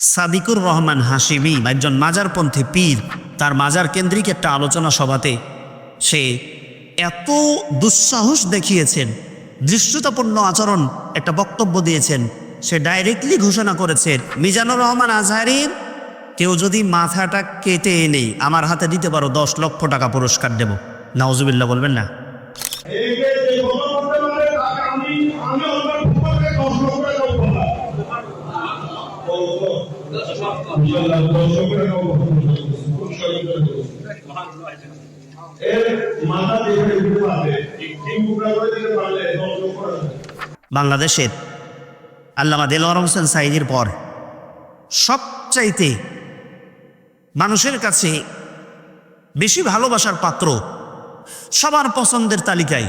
সাদিকুর রহমান হাসিমি একজন মাজারপন্থী পীর, তার মাজার কেন্দ্রিক একটা আলোচনা সভাতে সে এত দুঃসাহস দেখিয়েছেন, দৃশ্যতাপূর্ণ আচরণ একটা বক্তব্য দিয়েছেন, সে ডাইরেক্টলি ঘোষণা করেছেন মিজানুর রহমান আজহারির কেউ যদি মাথাটা কেটে এনে আমার হাতে দিতে পারো, দশ লক্ষ টাকা পুরস্কার দেব। নাওজুবিল্লাহ বলবেন না। বাংলাদেশের আল্লামা দেলোয়ার হোসেন সাইদির পর সবচাইতে মানুষের কাছে বেশি ভালোবাসার পাত্র সবার পছন্দের তালিকায়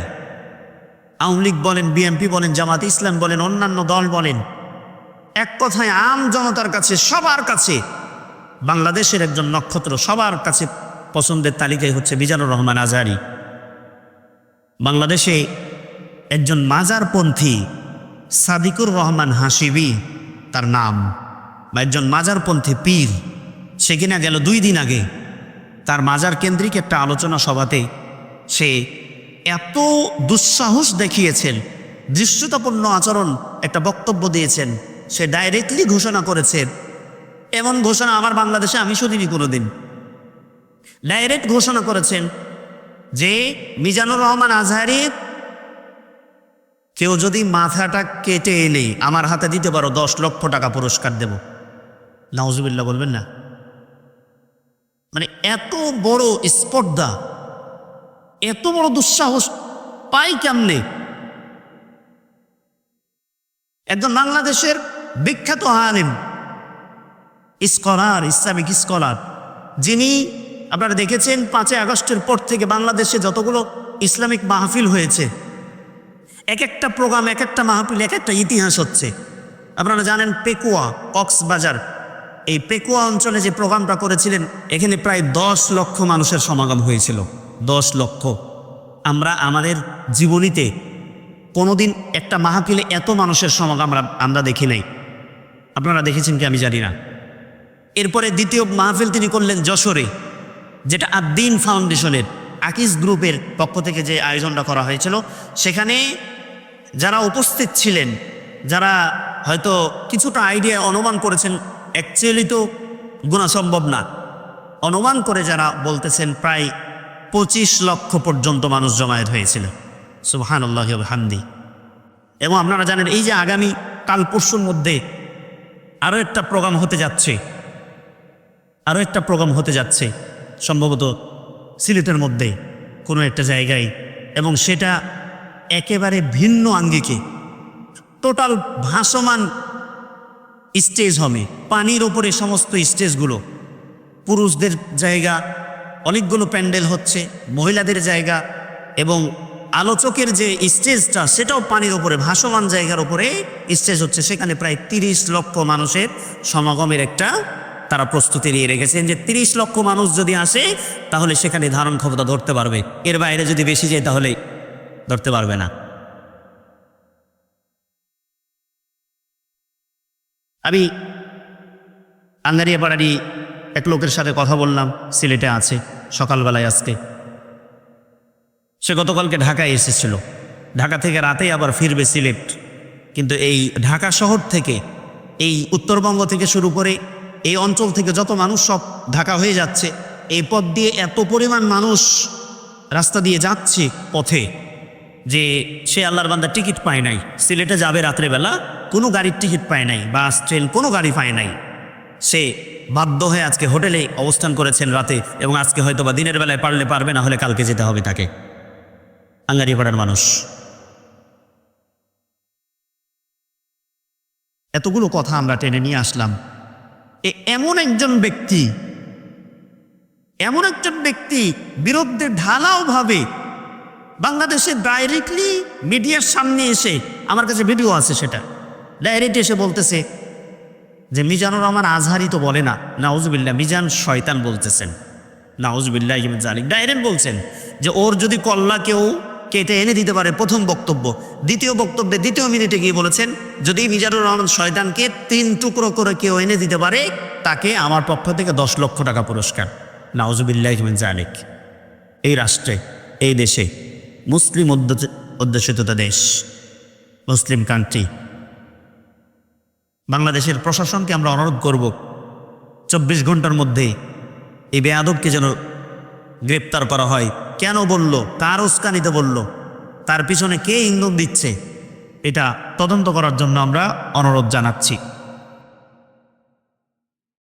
আওয়ামী লীগ বলেন, বিএনপি বলেন, জামাত ইসলাম বলেন, অন্যান্য দল বলেন এক কথায় আম জনতার কাছে, সবার কাছে, বাংলাদেশের একজন নক্ষত্র সবার কাছে পছন্দের তালিকায় হচ্ছে মিজানুর রহমান আজারি। বাংলাদেশে একজন মাজারপন্থী সাদিকুর রহমান হাসিবি, তার নাম, বা একজন মাজারপন্থী পীর, সে কিনা গেল দুই দিন আগে। তার মাজার কেন্দ্রিক একটা আলোচনা সভাতে সে এত দুঃসাহস দেখিয়েছেন, দৃশ্যতাপূর্ণ আচরণ একটা বক্তব্য দিয়েছেন। সে ডাইরেক্টলি ঘোষণা করেছেন এমন ঘোষণা আমার বাংলাদেশে আমি শুনিনি কোনোদিন। ডাইরেক্ট ঘোষণা করেছেন যে, মিজানুর রহমান আজহারির কেউ যদি মাথাটা কেটে এনে আমার হাতে দিতে পারো, দশ লক্ষ টাকা পুরস্কার দেব। নাউজুবিল্লাহ বলবেন না। মানে এত বড় স্পর্ধা, এত বড় দুঃসাহস পাই কেমনে? একজন বাংলাদেশের বিখ্যাত আলেম স্কলার ইসলামিক স্কলার যিনি আপনারা দেখেছেন পাঁচই আগস্টের পর থেকে বাংলাদেশে যতগুলো ইসলামিক মাহফিল হয়েছে এক একটা প্রোগ্রাম এক একটা মাহফিল এক একটা ইতিহাস হচ্ছে। আপনারা জানেন পেকুয়া, কক্সবাজার। এই পেকুয়া অঞ্চলে যে প্রোগ্রামটা করেছিলেন, এখানে প্রায় দশ লক্ষ মানুষের সমাগম হয়েছিল। দশ লক্ষ। আমরা আমাদের জীবনীতে কোনোদিন একটা মাহফিলে এত মানুষের সমাগম আমরা আমরা দেখি নাই। আপনারা দেখেছেন কি আমি জানি না। এরপরে দ্বিতীয় মাহফিল তিনি করলেন যশোরে, যেটা আদ্দিন ফাউন্ডেশনের আকিস গ্রুপের পক্ষ থেকে যে আয়োজনটা করা হয়েছিল। সেখানে যারা উপস্থিত ছিলেন, যারা হয়তো কিছুটা আইডিয়া অনুমান করেছেন অ্যাকচুয়ালি তো গুণা সম্ভব না। অনুমান করে যারা বলতেছেন, প্রায় পঁচিশ লক্ষ পর্যন্ত মানুষ জমায়েত হয়েছিল। সুবহান আল্লাহ হামদি এবং আপনারা জানেন, এই যে আগামী কাল পরশুর মধ্যে আরও একটা প্রোগ্রাম হতে যাচ্ছে। আরও একটা প্রোগ্রাম হতে যাচ্ছে, সম্ভবত সিলেটের মধ্যে কোনো একটা জায়গায়। এবং সেটা একেবারে ভিন্ন আঙ্গিকে, টোটাল ভাসমান স্টেজ হবে। পানির ওপরে সমস্ত স্টেজগুলো, পুরুষদের জায়গা, অনেকগুলো প্যান্ডেল হচ্ছে, মহিলাদের জায়গা এবং আলোচকের যে স্টেজটা, সেটাও পানির ওপরে ভাসমান জায়গার উপরে স্টেজ হচ্ছে। সেখানে প্রায় তিরিশ লক্ষ মানুষের সমাগমের একটা তারা প্রস্তুতি নিয়ে রেখেছেন যে তিরিশ লক্ষ মানুষ যদি আসে, তাহলে সেখানে ধারণ ক্ষমতা ধরতে পারবে। এর বাইরে যদি বেশি যায়, তাহলে ধরতে পারবে না। আমি আঙ্গারিয়াপাড়ারই এক লোকের সাথে কথা বললাম, সিলেটে আছে, সকালবেলায় আজকে। সে গতকালকে ঢাকায় এসেছিল। ঢাকা থেকে রাতেই আবার ফিরবে সিলেট। কিন্তু এই ঢাকা শহর থেকে, এই উত্তরবঙ্গ থেকে শুরু করে এই অঞ্চল থেকে যত মানুষ সব ঢাকা হয়ে যাচ্ছে, এই পথ দিয়ে এত পরিমাণ মানুষ রাস্তা দিয়ে যাচ্ছে পথে যে সে আল্লাহর বান্দা টিকিট পায় নাই। সিলেটে যাবে রাত্রেবেলা, কোনো গাড়ির টিকিট পায় নাই, বাস, ট্রেন, কোনো গাড়ি পায় নাই। সে বাধ্য হয়ে আজকে হোটেলে অবস্থান করেছেন রাতে এবং আজকে হয়তো বা দিনের বেলায় পারলে পারবে, না হলে কালকে যেতে হবে তাকে। আঙ্গারিপাড়ার মানুষ। এতগুলো কথা আমরা টেনে নিয়ে আসলাম। এ এমন একজন ব্যক্তি, এমন একজন ব্যক্তি বিরুদ্ধে ঢালাওভাবে বাংলাদেশে ডাইরেক্টলি মিডিয়ার সামনে এসে আমার কাছে ভিডিও আছে সেটা। ডাইরেক্ট এসে বলতেছে যে, মিজানুর রহমান আজহারি তো বলে না। নাউজবিল্লা মিজান শয়তান বলতেছেন। নাউজবিল্লাহ জালিক ডাইরেক্ট বলছেন যে, ওর যদি কল্লা কেউ কে এটা এনে দিতে পারে প্রথম বক্তব্য। দ্বিতীয় বক্তব্যে দ্বিতীয় মিনিটে গিয়ে বলেছেন, যদি মিজানুর রহমান শয়তানকে তিন টুকরো করে কেউ এনে দিতে পারে, তাকে আমার পক্ষ থেকে দশ লক্ষ টাকা পুরস্কার। নাওজুবিল্লাহ জালিক এই রাষ্ট্রে, এই দেশে, মুসলিম অধ্যুষ- অধ্যুষিত দেশ, মুসলিম কান্ট্রি বাংলাদেশের প্রশাসনকে আমরা অনুরোধ করব, চব্বিশ ঘণ্টার মধ্যে এই বেয়াদবকে যেন গ্রেপ্তার করা হয়। কেন বলল? কার উস্কানিতে বলল? তার পিছনে কে ইন্ধন দিচ্ছে? এটা তদন্ত করার জন্য আমরা অনুরোধ জানাচ্ছি।